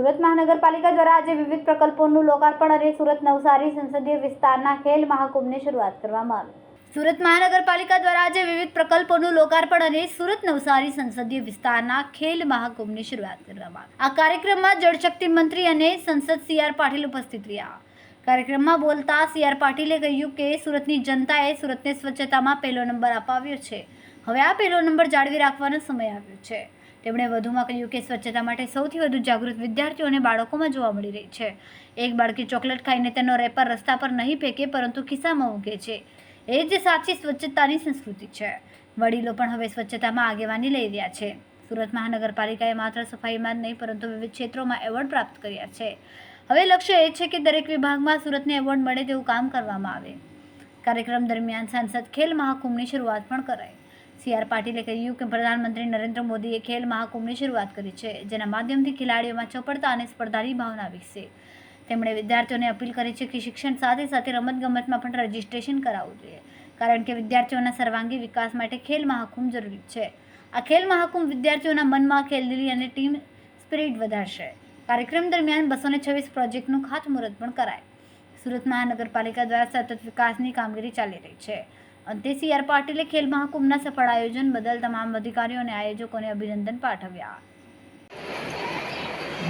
સુરત મહાનગરપાલિકા દ્વારા આજે વિવિધ પ્રકલ્પોનું લોકાર્પણ અને સુરત નવસારી સંસદીય વિસ્તારના ખેલ મહાકુંભની શરૂઆત કરવામાં આવી. સુરત મહાનગરપાલિકા દ્વારા આજે વિવિધ પ્રકલ્પોનું લોકાર્પણ અને સુરત નવસારી સંસદીય વિસ્તારના ખેલ મહાકુંભની શરૂઆત કરવામાં આવી. આ કાર્યક્રમમાં જળશક્તિ મંત્રી અને સંસદ સી આર પાટીલ ઉપસ્થિત રહ્યા. કાર્યક્રમમાં બોલતા સી આર પાટીલે કહ્યું કે સુરતની જનતાએ સુરતને સ્વચ્છતામાં પહેલો નંબર અપાવ્યો છે. હવે આ પહેલો નંબર જાળવી રાખવાનો સમય આવ્યો છે. તેમણે વધુમાં કહ્યું કે સ્વચ્છતા માટે સૌથી વધુ જાગૃત વિદ્યાર્થીઓ અને બાળકોમાં જોવા મળી રહી છે. એક બાળકી ચોકલેટ ખાઈને તેનો રેપર રસ્તા પર નહીં ફેંકે, પરંતુ ખિસ્સામાં મૂકે છે. એ જ સાચી સ્વચ્છતાની સંસ્કૃતિ છે. વડીલો પણ હવે સ્વચ્છતામાં આગેવાની લઈ રહ્યા છે. સુરત મહાનગરપાલિકાએ માત્ર સફાઈમાં જ નહીં, પરંતુ વિવિધ ક્ષેત્રોમાં એવોર્ડ પ્રાપ્ત કર્યા છે. હવે લક્ષ્ય એ છે કે દરેક વિભાગમાં સુરતને એવોર્ડ મળે તેવું કામ કરવામાં આવે. કાર્યક્રમ દરમિયાન સાંસદ ખેલ મહાકુંભની શરૂઆત પણ કરાઈ. સી આર પાટીલે કહ્યું કે પ્રધાનમંત્રી નરેન્દ્ર મોદીએ ખેલ મહાકુંભની શરૂઆત કરી છે, જેના માધ્યમથી ખેલાડીઓમાં ચપળતા અને સ્પર્ધાની ભાવના વિકસે. તેમણે વિદ્યાર્થીઓને અપીલ કરી છે કે શિક્ષણ સાથે સાથે રમતગમતમાં પણ રજિસ્ટ્રેશન કરાવવું જોઈએ, કારણ કે વિદ્યાર્થીઓના સર્વાંગી વિકાસ માટે ખેલ મહાકુંભ જરૂરી છે. આ ખેલ મહાકુંભ વિદ્યાર્થીઓના મનમાં ખેલદિલી અને ટીમ સ્પિરિટ વધારશે. કાર્યક્રમ દરમિયાન બસો ને છવ્વીસ પ્રોજેક્ટનું ખાતમુહૂર્ત પણ કરાય. સુરત મહાનગરપાલિકા દ્વારા સતત વિકાસની કામગીરી ચાલી રહી છે. અંતે સી પાટીલે ખેલ મહાકુંભના સફળ આયોજન બદલ તમામ અધિકારીઓ અને આયોજકોને અભિનંદન પાઠવ્યા.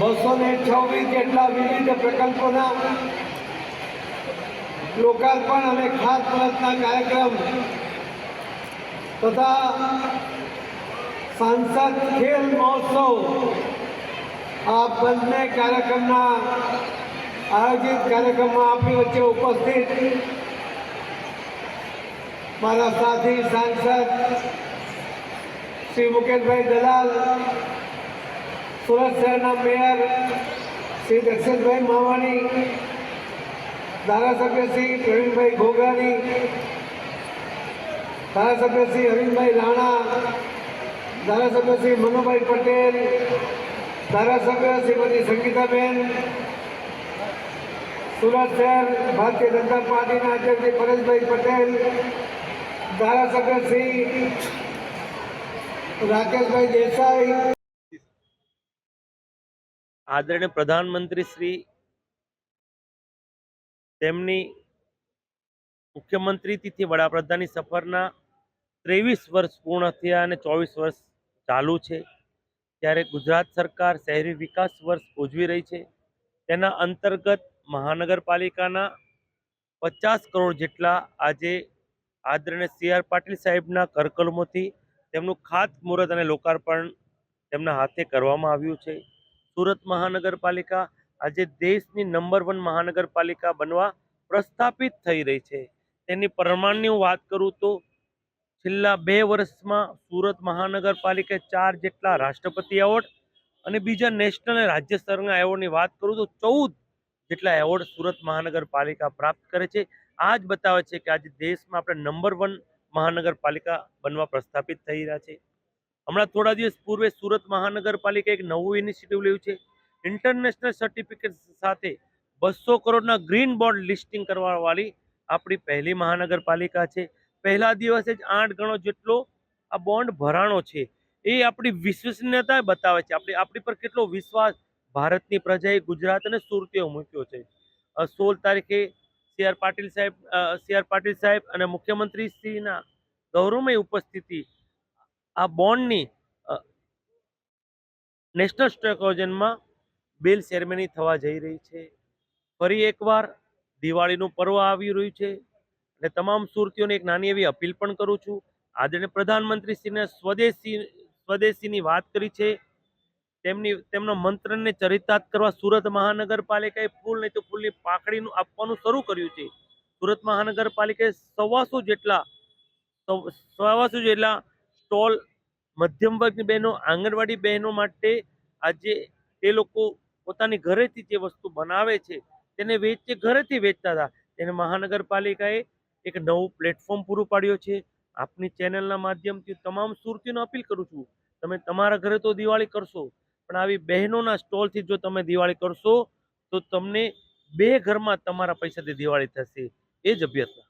બસો ને છવ્વીસ જેટલા વિવિધ પ્રકલ્પોના લોકાર્પણ અને ખાસ ખાતમુહૂર્તના કાર્યક્રમ તથા સાંસદ ખેલ મહોત્સવ આ બંને કાર્યક્રમના આયોજિત કાર્યક્રમમાં આપણી વચ્ચે ઉપસ્થિત મારા સાથી, સાંસદ શ્રી મુકેશભાઈ દલાલ, સુરત શહેરના મેયર શ્રી દક્ષિતભાઈ માવાણી, ધારાસભ્ય શ્રી પ્રવીણભાઈ ઘોઘાણી, ધારાસભ્ય શ્રી અરવિંદભાઈ રાણા, ધારાસભ્ય શ્રી મનુભાઈ પટેલ, ધારાસભ્ય શ્રીમતી સંગીતાબેન, સુરત શહેર ભારતીય જનતા પાર્ટીના અધ્યક્ષ પરેશભાઈ પટેલ ધારાસભ્ય રાકેશભાઈ દેસાઈ. આદરણીય પ્રધાનમંત્રી શ્રી, તેમની મુખ્યમંત્રીથી વડાપ્રધાનની સફરના ત્રેવીસ વર્ષ પૂર્ણ થયા અને ચોવીસ વર્ષ ચાલુ છે. ત્યારે ગુજરાત સરકાર શહેરી વિકાસ વર્ષ ઉજવી રહી છે. તેના અંતર્ગત મહાનગરપાલિકાના પચાસ કરોડ જેટલા આજે આદરણીય સી આર પાટીલ સાહેબના કરકલમોથી તેમનું ખાતમુહૂર્ત અને લોકાર્પણ તેમના હાથે કરવામાં આવ્યું છે. સુરત મહાનગરપાલિકા આજે દેશની નંબર વન મહાનગરપાલિકા બનવા પ્રસ્થાપિત થઈ રહી છે. તેની પ્રમાણની હું વાત કરું તો છેલ્લા બે વર્ષમાં સુરત મહાનગરપાલિકાએ ચાર જેટલા રાષ્ટ્રપતિ એવોર્ડ અને બીજા નેશનલ અને રાજ્ય સ્તરના એવોર્ડની વાત કરું તો ચૌદ જેટલા એવોર્ડ સુરત મહાનગરપાલિકા પ્રાપ્ત કરે છે. આ જ બતાવે છે કે આજે દેશમાં આપણે નંબર વન મહાનગરપાલિકા બનવા પ્રસ્થાપિત થઈ રહ્યા છે. હમણાં થોડા દિવસ પૂર્વે સુરત મહાનગરપાલિકા એક નવું ઇનિશિયેટિવ લેવું છે. ઇન્ટરનેશનલ સર્ટિફિકેટ સાથે બસો કરોડના ગ્રીન બોન્ડ લિસ્ટિંગ કરવાવાળી આપણી પહેલી મહાનગરપાલિકા છે. પહેલા દિવસે જ આઠ ગણો જેટલો આ બોન્ડ ભરાણો છે. એ આપણી વિશ્વસનીયતા બતાવે છે. આપણી આપણી પર કેટલો વિશ્વાસ ભારતની પ્રજાએ ગુજરાત અને સુરતીઓ મૂક્યો છે. સોળ તારીખે સી પાટીલ સાહેબ સી પાટીલ સાહેબ અને મુખ્યમંત્રી શ્રીના ગૌરવમય ઉપસ્થિતિ આ બોન્ડની નેશનલ સ્ટોકોજનમાં બિલ સેરેમની થવા જઈ રહી છે. ફરી એકવાર દિવાળીનું પર્વ આવી રહ્યું છે અને તમામ સુરતીઓને એક નાની એવી અપીલ પણ કરું છું. આદરણીય પ્રધાનમંત્રીશ્રીને સ્વદેશી, સ્વદેશીની વાત કરી છે. તેમની, તેમનો મંત્રને ચરિતાર્થ કરવા સુરત મહાનગરપાલિકાએ ફૂલ નહીં તો ફૂલની પાકડીનું આપવાનું શરૂ કર્યું છે. સુરત મહાનગરપાલિકાએ સવાસો જેટલા, સવ- સવાસો જેટલા સ્ટોલ મધ્યમ વર્ગની બહેનો, આંગણવાડી બહેનો માટે આજે તે લોકો પોતાની ઘરેથી જે વસ્તુ બનાવે છે તેને વેચે, ઘરેથી વેચતા હતા. તેને મહાનગરપાલિકાએ એક નવું પ્લેટફોર્મ પૂરું પાડ્યું છે. આપની ચેનલના માધ્યમથી તમામ સુરતીનો અપીલ કરું છું. તમે તમારા ઘરે તો દિવાળી કરશો પણ આવી બહેનોના સ્ટોલથી જો તમે દિવાળી કરશો, તો તમને બે ઘરમાં તમારા પૈસાથી દિવાળી થશે. એ જ અભ્યર્થના